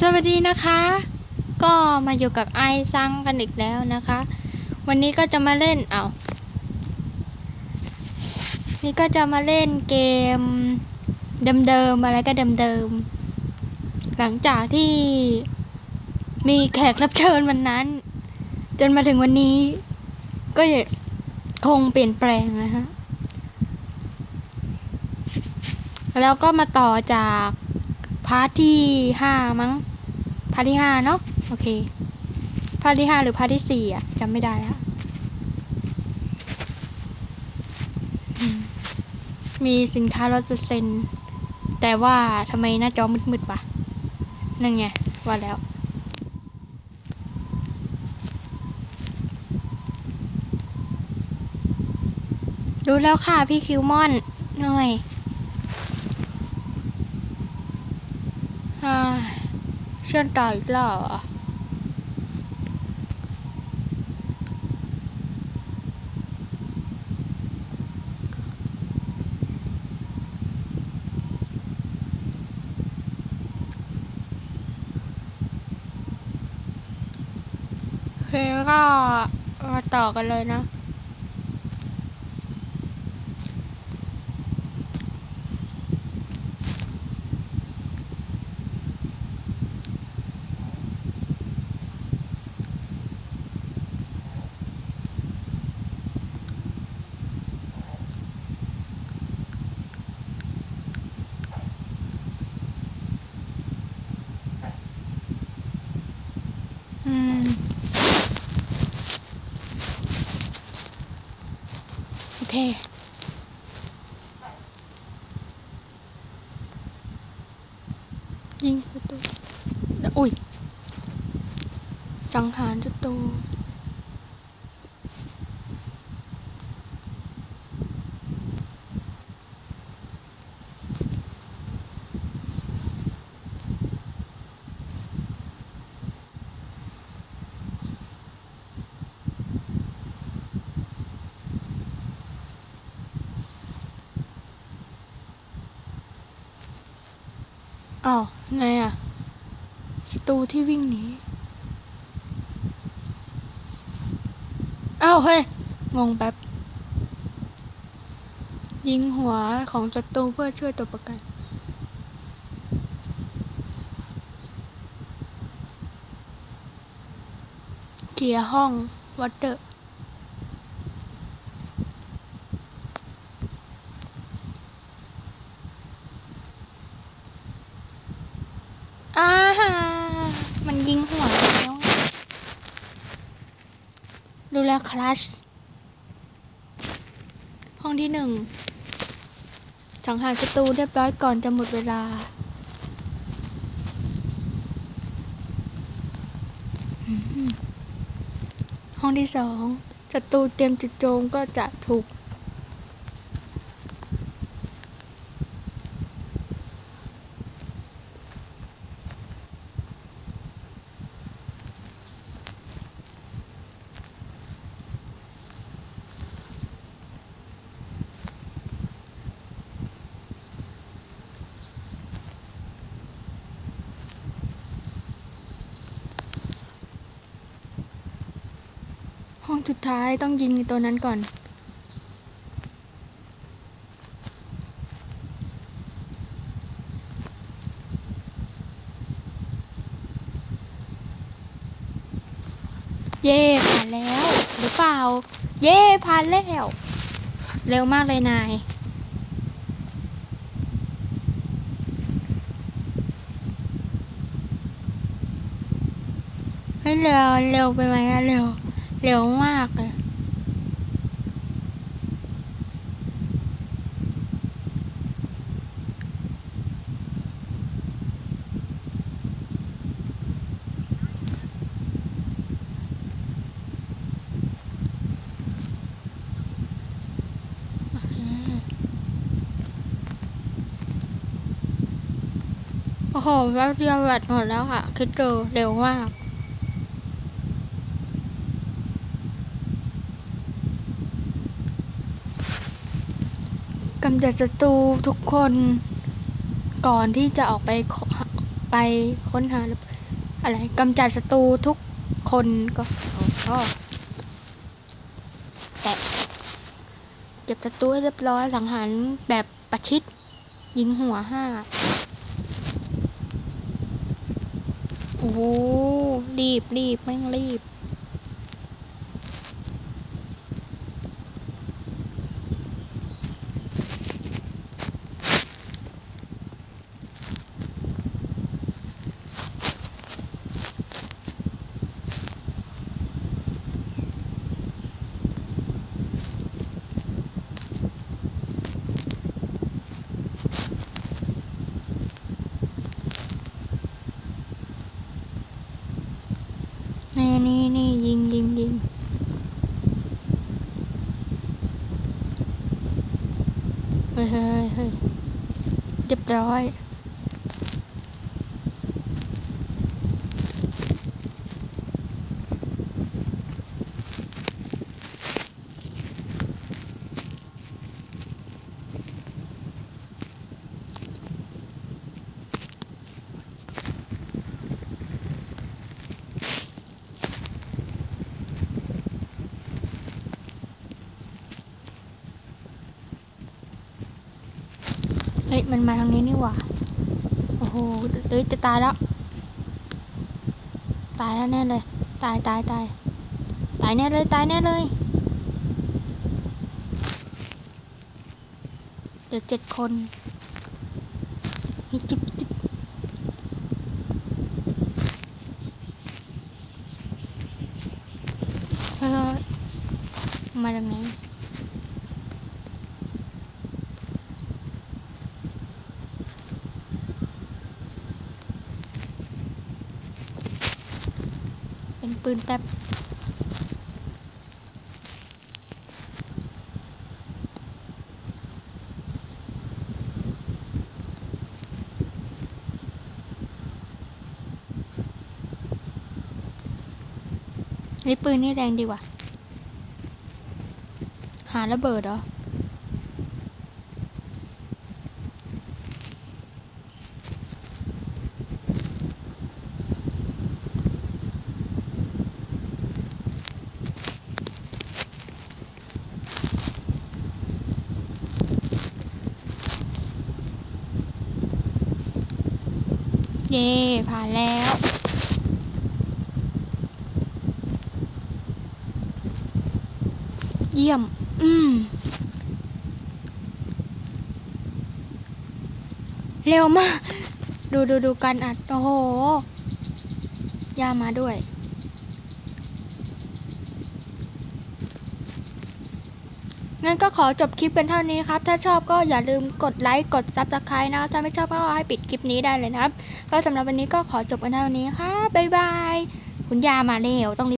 สวัสดีนะคะ ก็มาอยู่กับไอซังกันอีกแล้วนะคะ วันนี้ก็จะมาเล่นเอานี่ก็จะมาเล่นเกมเดิมๆอะไรก็เดิมๆหลังจากที่มีแขกรับเชิญวันนั้น จนมาถึงวันนี้ ก็คงเปลี่ยนแปลงนะฮะแล้วก็มาต่อจากพาร์ทที่ห้ามั้ง พาร์ทที่ห้าเนาะโอเคพาร์ทที่ห้าหรือพาร์ทที่สี่อะจำไม่ได้แล้วมีสินค้าลดเปอร์เซ็นต์แต่ว่าทำไมหน้าจอมืดๆวะนั่นไงว่าแล้ว ดูแล้วค่ะพี่คิวมอนหน่อย อ่าเชื่อมต่ออีกรอโอเคก็มาต่อกันเลยนะ อืม โอเคยิงศัตรูอุ้ยสังหารศัตรู อ้าวไงอะศัตรูที่วิ่งหนีอ้าวเฮ้ย งงแป๊บ ยิงหัวของศัตรูเพื่อช่วยตัวประกันเคลียร์ห้องวัดเดอร์ อ่าฮะมันยิงหัวแล้วดูแลคลัชห้องที่หนึ่งสังหารศัตรูเรียบร้อยก่อนจะหมดเวลาห้องที่สองศัตรูเตรียมจุดโจมก็จะถูก ห้ องสุดท้ายต้องยิงตัวนั้นก่อน เย่ผ่านแล้ว หรือเปล่า เย่ผ่านแล้ว เร็วมากเลยนายเฮ้เร็วเร็วไปไหมอะเร็ว เร็วมากเลย โอ้โหแป๊บเดียวแบตหมดแล้วค่ะ คิดดูเร็วมาก กำจัดศัตรูทุกคนก่อนที่จะออกไปไปค้นหาอะไรกำจัดศัตรูทุกคนก็โอ้แตะเก็บศัตรูให้เรียบร้อยสังหารแบบประชิด ยิงหัวห้าโอ้โหรีบรีบแม่งรีบ นี่นี่นี่ยิงยิงยิง เฮ้ยเฮ้ ฮ้ยเฮ้ยมันมาทางนี้นี่หว่า โอ้โหเอ้ยจะตายแล้ว ตายแล้วแน่เลย ตายตายตายตายแน่เลยตายแน่เลยเหลือเจ็ดคนนี่จิบจิบเฮ้ยมาจากไหน ปืนแป๊บนี่ปืนนี่แรงดีว่ะ หาระเบิดเหรอ เย่ผ่านแล้ว เยี่ยม อืม เร็วมาก ดูดูดูการอัด โอ้โห ยามาด้วย งั้นก็ขอจบคลิปเป็นเท่านี้ครับ ถ้าชอบก็อย่าลืมกดไลค์ กด s u b สไครต์นะ ถ้าไม่ชอบก็ให้ปิดคลิปนี้ได้เลยนะครับ ก็สำหรับวันนี้ก็ขอจบกันเท่านี้ค่ะบ๊ายบาย คุณยามาเร็วต้อง